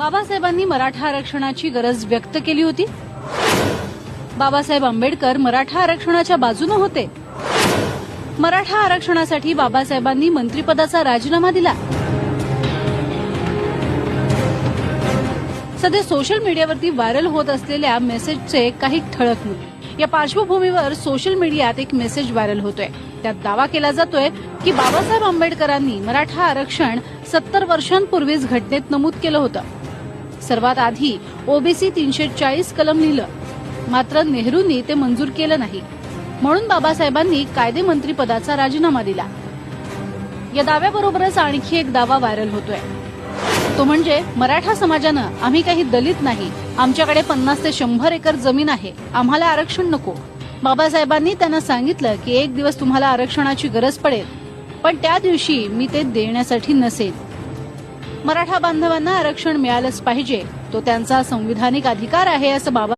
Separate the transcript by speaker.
Speaker 1: बाबासाहेबांनी मराठा आरक्षणाची गरज व्यक्त केली होती. बाबासाहेब आंबेडकर मराठा आरक्षणाच्या बाजूने होते. मराठा आरक्षणासाठी बाबासाहेबांनी मंत्रिपदाचा राजीनामा दिला. सध्या सोशल मीडियावरती व्हायरल होत असलेल्या मेसेजचे काही ठळक मुद्दे या पार्श्वभूमीवर सोशल मीडियात एक मेसेज व्हायरल होतोय. त्यात दावा केला जातोय की बाबासाहेब आंबेडकरांनी मराठा आरक्षण सत्तर वर्षांपूर्वीच घटनेत नमूद केलं होतं. सर्वात आधी ओबीसी तीनशे चाळीस कलम लिहिलं. मात्र नेहरूंनी ते मंजूर केलं नाही. म्हणून बाबासाहेबांनी कायदेमंत्री पदाचा राजीनामा दिला. या दाव्याबरोबरच आणखी एक दावा व्हायरल होतोय. तो म्हणजे मराठा समाजानं आम्ही काही दलित नाही आमच्याकडे पन्नास ते शंभर एकर जमीन आहे आम्हाला आरक्षण नको. बाबासाहेबांनी त्यांना सांगितलं की एक दिवस तुम्हाला आरक्षणाची गरज पडेल पण त्या दिवशी मी ते देण्यासाठी नसेल. मराठा बांधवांना आरक्षण मिळालंच पाहिजे. तो त्यांचा संविधानिक अधिकार आहे असं बाबा